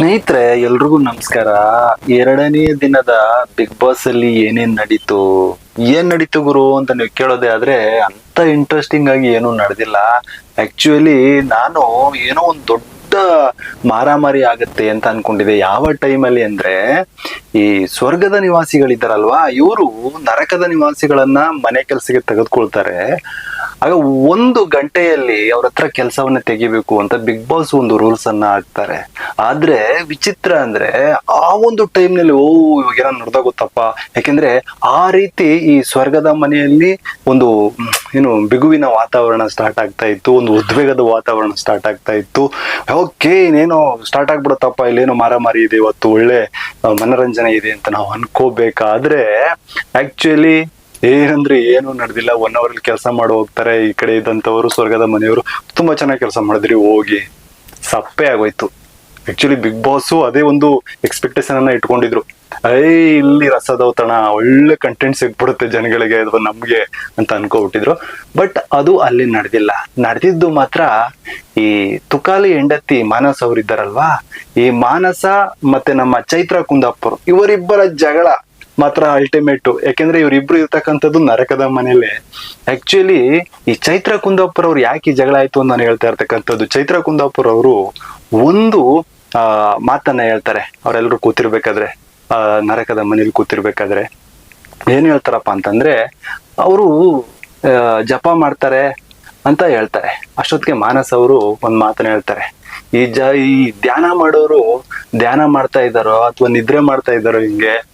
ಸ್ನೇಹಿತರೆ, ಎಲ್ರಿಗೂ ನಮಸ್ಕಾರ. ಎರಡನೇ ದಿನದ ಬಿಗ್ ಬಾಸ್ ಅಲ್ಲಿ ಏನೇನ್ ನಡೀತು? ಏನ್ ನಡೀತು ಗುರು ಅಂತ ನೀವು ಕೇಳೋದೇ ಆದ್ರೆ ಅಂತ ಇಂಟ್ರೆಸ್ಟಿಂಗ್ ಆಗಿ ಏನೂ ನಡೆದಿಲ್ಲ. ಆಕ್ಚುಲಿ ನಾನು ಏನೋ ಒಂದು ದೊಡ್ಡ ಮಾರಾಮಾರಿ ಆಗುತ್ತೆ ಅಂತ ಅನ್ಕೊಂಡಿದೆ ಯಾವ ಟೈಮಲ್ಲಿ ಅಂದ್ರೆ, ಈ ಸ್ವರ್ಗದ ನಿವಾಸಿಗಳಿದ್ದಾರಲ್ವಾ, ಇವರು ನರಕದ ನಿವಾಸಿಗಳನ್ನ ಮನೆ ಕೆಲಸಕ್ಕೆ ತೆಗೆದುಕೊಳ್ತಾರೆ. ಆಗ ಒಂದು ಗಂಟೆಯಲ್ಲಿ ಅವ್ರ ಹತ್ರ ಕೆಲಸವನ್ನ ತೆಗಿಬೇಕು ಅಂತ ಬಿಗ್ ಬಾಸ್ ಒಂದು ರೂಲ್ಸ್ ಅನ್ನ ಹಾಕ್ತಾರೆ. ಆದ್ರೆ ವಿಚಿತ್ರ ಅಂದ್ರೆ ಆ ಒಂದು ಟೈಮ್ನಲ್ಲಿ ಓ, ಇವಾಗ ಏನೋ ಗೊತ್ತಪ್ಪ. ಯಾಕೆಂದ್ರೆ ಆ ರೀತಿ ಈ ಸ್ವರ್ಗದ ಮನೆಯಲ್ಲಿ ಒಂದು, ಏನು ಬಿಗುವಿನ ವಾತಾವರಣ ಸ್ಟಾರ್ಟ್ ಆಗ್ತಾ ಇತ್ತು, ಒಂದು ಉದ್ವೇಗದ ವಾತಾವರಣ ಸ್ಟಾರ್ಟ್ ಆಗ್ತಾ ಇತ್ತು. ಓಕೆ, ಇನ್ನೇನೋ ಸ್ಟಾರ್ಟ್ ಆಗ್ಬಿಡುತ್ತಪ್ಪ, ಇಲ್ಲೇನೋ ಮಾರಾಮಾರಿ ಇದೆ, ಇವತ್ತು ಒಳ್ಳೆ ಮನರಂಜನೆ ಇದೆ ಅಂತ ನಾವು ಅನ್ಕೋಬೇಕಾದ್ರೆ ಆಕ್ಚುಲಿ ಏನಂದ್ರೆ ಏನು ನಡೆದಿಲ್ಲ. ಒನ್ ಅವರ್ ಅಲ್ಲಿ ಕೆಲಸ ಮಾಡಿ ಹೋಗ್ತಾರೆ. ಈ ಕಡೆ ಇದ್ದಂಥವ್ರು, ಸ್ವರ್ಗದ ಮನೆಯವರು ತುಂಬಾ ಚೆನ್ನಾಗಿ ಕೆಲಸ ಮಾಡಿದ್ರಿ, ಹೋಗಿ. ಸಪ್ಪೆ ಆಗೋಯ್ತು. ಆಕ್ಚುಲಿ ಬಿಗ್ ಬಾಸ್ ಅದೇ ಒಂದು ಎಕ್ಸ್ಪೆಕ್ಟೇಷನ್ ಅನ್ನ ಇಟ್ಕೊಂಡಿದ್ರು. ಐ ಇಲ್ಲಿ ರಸದೌತಣ, ಒಳ್ಳೆ ಕಂಟೆಂಟ್ ಸಿಗ್ಬಿಡುತ್ತೆ ಜನಗಳಿಗೆ ಅಥವಾ ನಮ್ಗೆ ಅಂತ ಅನ್ಕೋಬಿಟ್ಟಿದ್ರು. ಬಟ್ ಅದು ಅಲ್ಲಿ ನಡೆದಿಲ್ಲ. ನಡೆದಿದ್ದು ಮಾತ್ರ ಈ ತುಕಾಲಿ ಹೆಂಡತಿ ಮಾನಸ್ ಅವ್ರು ಇದ್ದಾರಲ್ವಾ ಈ ಮಾನಸ ಮತ್ತೆ ನಮ್ಮ ಚೈತ್ರ ಕುಂದಾಪುರ್, ಇವರಿಬ್ಬರ ಜಗಳ. ಮಾತ್ರ ಅಲ್ಟಿಮೇಟ್ ಯಾಕೆಂದ್ರೆ ಇವರಿಬ್ರು ಇರ್ತಕ್ಕಂಥದ್ದು ನರಕದ ಮನೇಲೆ ಆಕ್ಚುಲಿ ಈ ಚೈತ್ರ ಕುಂದಾಪುರ ಅವ್ರು ಯಾಕೆ ಈ ಜಗಳ ಆಯ್ತು ಅಂತ ನಾನು ಹೇಳ್ತಾ ಇರ್ತಕ್ಕಂಥದ್ದು. ಚೈತ್ರ ಕುಂದಾಪುರ ಅವರು ಒಂದು, ಆ, ಮಾತನ್ನ ಹೇಳ್ತಾರೆ. ಅವರೆಲ್ಲರೂ ಕೂತಿರ್ಬೇಕಾದ್ರೆ, ಆ, ನರಕದ ಮನೇಲಿ ಕೂತಿರ್ಬೇಕಾದ್ರೆ. ಏನ್ ಹೇಳ್ತಾರಪ್ಪ ಅಂತಂದ್ರೆ, ಅವರು ಜಪ ಮಾಡ್ತಾರೆ ಅಂತ ಹೇಳ್ತಾರೆ. ಅಷ್ಟೊತ್ತಿಗೆ ಮಾನಸ್ ಅವರು ಒಂದ್ ಮಾತನ್ನ ಹೇಳ್ತಾರೆ. ಈ ಜ, ಈ ಧ್ಯಾನ ಮಾಡೋರು ಧ್ಯಾನ ಮಾಡ್ತಾ ಇದ್ದಾರೋ ಅಥವಾ ನಿದ್ರೆ ಮಾಡ್ತಾ ಇದ್ದಾರೋ ಹಿಂಗೆ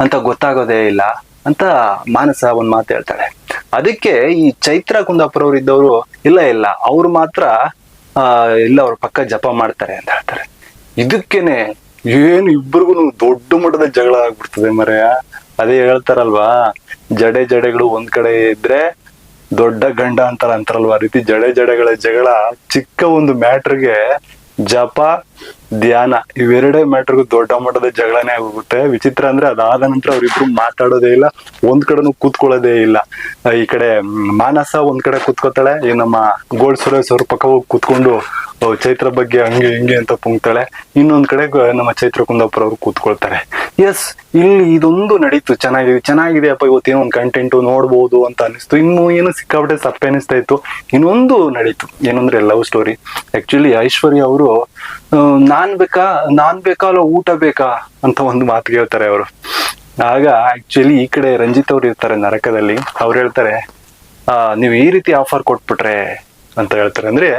ಅಂತ ಗೊತ್ತಾಗೋದೇ ಇಲ್ಲ ಅಂತ ಮಾನಸ ಒಂದ್ ಮಾತು ಹೇಳ್ತಾಳೆ. ಅದಕ್ಕೆ ಈ ಚೈತ್ರ ಕುಂದಾಪುರ ಅವ್ರು ಇದ್ದವರು, ಇಲ್ಲ ಇಲ್ಲ, ಅವ್ರು ಮಾತ್ರ, ಆ, ಇಲ್ಲ, ಅವ್ರ ಪಕ್ಕ ಜಪ ಮಾಡ್ತಾರೆ ಅಂತ ಹೇಳ್ತಾರೆ. ಇದಕ್ಕೇನೆ ಏನು ಇಬ್ಬರಿಗೂ ದೊಡ್ಡ ಮಟ್ಟದ ಜಗಳ ಆಗ್ಬಿಡ್ತದೆ ಮರೆಯ ಅದೇ ಹೇಳ್ತಾರಲ್ವಾ, ಜಡೆ ಜಡೆಗಳು ಒಂದ್ ಕಡೆ ಇದ್ರೆ ದೊಡ್ಡ ಗಂಡ ಅಂತಾರ ಅಂತಾರಲ್ವಾ ರೀತಿ ಜಡೆ ಜಡೆಗಳ ಜಗಳ ಚಿಕ್ಕ ಒಂದು ಮ್ಯಾಟ್ರಿಗೆ ಜಪ, ಧ್ಯಾನ ಇವೆರಡೇ ಮ್ಯಾಟ್ರಿಗೂ ದೊಡ್ಡ ಮಟ್ಟದ ಜಗಳನೇ ಆಗೋಗುತ್ತೆ. ವಿಚಿತ್ರ ಅಂದ್ರೆ ಅದಾದ ನಂತರ ಅವ್ರಿಬ್ರು ಮಾತಾಡೋದೇ ಇಲ್ಲ, ಒಂದ್ ಕಡೆನು ಕೂತ್ಕೊಳ್ಳೋದೇ ಇಲ್ಲ. ಈ ಕಡೆ ಮಾನಸ ಒಂದ್ ಕಡೆ ಕೂತ್ಕೋತಾಳೆ, ಈ ನಮ್ಮ ಗೋಲ್ಡ್ ಸುರೇಶ್ ಅವ್ರ ಪಕ್ಕ ಹೋಗಿ ಕೂತ್ಕೊಂಡು ಚೈತ್ರ ಬಗ್ಗೆ ಹಂಗೆ ಹಿಂಗೆ ಅಂತ ಪುಂಕ್ತಾಳೆ ಇನ್ನೊಂದ್ ಕಡೆ ನಮ್ಮ ಚೈತ್ರ ಕುಂದಾಪುರ ಅವ್ರು ಕೂತ್ಕೊಳ್ತಾರೆ. ಎಸ್ ಇಲ್ಲಿ ಇದೊಂದು ನಡೀತು. ಚೆನ್ನಾಗಿದೆ ಚೆನ್ನಾಗಿದೆ. ಅಪ್ಪ ಇವತ್ತೇನೋ ಒಂದು ಕಂಟೆಂಟ್ ನೋಡ್ಬೋದು ಅಂತ ಅನಿಸ್ತು ಇನ್ನು ಏನು ಸಿಕ್ಕಾಪಟ್ಟೆ ಸಪ್ಪೆ ಅನಿಸ್ತಾ ಇತ್ತು. ಇನ್ನೊಂದು ನಡೀತು. ಏನಂದ್ರೆ ಲವ್ ಸ್ಟೋರಿ ಆಕ್ಚುಲಿ ಐಶ್ವರ್ಯ ಅವರು ನಾನ್ ಬೇಕಾ ನಾನ್ ಬೇಕಾ ಅಲ್ಲ ಊಟ ಬೇಕಾ ಅಂತ ಒಂದು ಮಾತು ಹೇಳ್ತಾರೆ ಅವರು. ಆಗ ಆಕ್ಚುಲಿ ಈ ಕಡೆ ರಂಜಿತ್ ಅವ್ರು ಇರ್ತಾರೆ ನರಕದಲ್ಲಿ. ಅವ್ರು ಹೇಳ್ತಾರೆ, ಆ, ನೀವು ಈ ರೀತಿ ಆಫರ್ ಕೊಟ್ಬಿಟ್ರೆ ಅಂತ ಹೇಳ್ತಾರೆ. ಅಂದ್ರೆ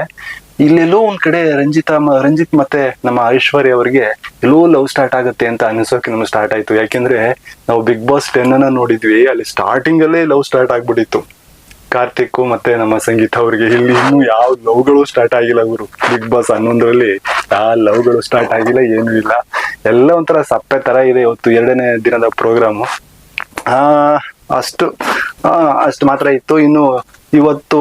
ಇಲ್ಲೆಲ್ಲೋ ಒಂದ್ ಕಡೆ ರಂಜಿತಾ ರಂಜಿತ್ ಮತ್ತೆ ನಮ್ಮ ಐಶ್ವರ್ಯ ಅವರಿಗೆ ಎಲ್ಲೋ ಲವ್ ಸ್ಟಾರ್ಟ್ ಆಗುತ್ತೆ ಅಂತ ಅನಿಸೋಕೆ ನಮ್ಗೆ ಸ್ಟಾರ್ಟ್ ಆಯ್ತು. ಯಾಕೆಂದ್ರೆ ನಾವು ಬಿಗ್ ಬಾಸ್ ಟೆನ್ ಅನ್ನ ನೋಡಿದ್ವಿ. ಅಲ್ಲಿ ಸ್ಟಾರ್ಟಿಂಗ್ ಅಲ್ಲೇ ಲವ್ ಸ್ಟಾರ್ಟ್ ಆಗ್ಬಿಟ್ಟಿತ್ತು. ಕಾರ್ತಿಕ್ ಮತ್ತೆ ನಮ್ಮ ಸಂಗೀತ ಅವರಿಗೆ ಇಲ್ಲಿ ಇನ್ನೂ ಯಾವ ಲವ್ಗಳು ಸ್ಟಾರ್ಟ್ ಆಗಿಲ್ಲ ಗುರು. ಬಿಗ್ ಬಾಸ್ ಹನ್ನೊಂದರಲ್ಲಿ ಆ ಲವ್ಗಳು ಸ್ಟಾರ್ಟ್ ಆಗಿಲ್ಲ, ಏನೂ ಇಲ್ಲ. ಎಲ್ಲ ಒಂಥರ ಸಪ್ಪೆ ತರ ಇದೆ ಇವತ್ತು ಎರಡನೇ ದಿನದ ಪ್ರೋಗ್ರಾಮು ಆ, ಅಷ್ಟು ಅಷ್ಟು ಮಾತ್ರ ಇತ್ತು. ಇನ್ನು ಇವತ್ತು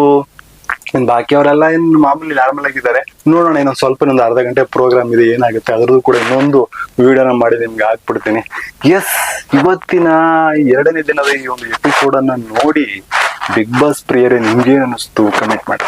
ಇನ್ ಬಾಕಿಯವರೆಲ್ಲ ಏನ್ ಮಾಮೂಲಿ ನಾರ್ಮಲ್ ಆಗಿದ್ದಾರೆ, ನೋಡೋಣ ಇನ್ನೊಂದು ಸ್ವಲ್ಪ ಇನ್ನೊಂದು ಅರ್ಧ ಗಂಟೆ ಪ್ರೋಗ್ರಾಮ್ ಇದೆ, ಏನಾಗುತ್ತೆ, ಅದ್ರದ್ದು ಕೂಡ ಇನ್ನೊಂದು ವಿಡಿಯೋನ ಮಾಡಿ ನಿಮ್ಗೆ ಹಾಕ್ಬಿಡ್ತೀನಿ. ಎಸ್ ಇವತ್ತಿನ ಎರಡನೇ ದಿನದ ಈ ಒಂದು ಎಪಿಸೋಡ್ ಅನ್ನ ನೋಡಿ ಬಿಗ್ ಬಾಸ್ ಪ್ರಿಯರೇ ನಿಮ್ಗೆ ಅನಿಸ್ತು ಕಮೆಂಟ್ ಮಾಡಿ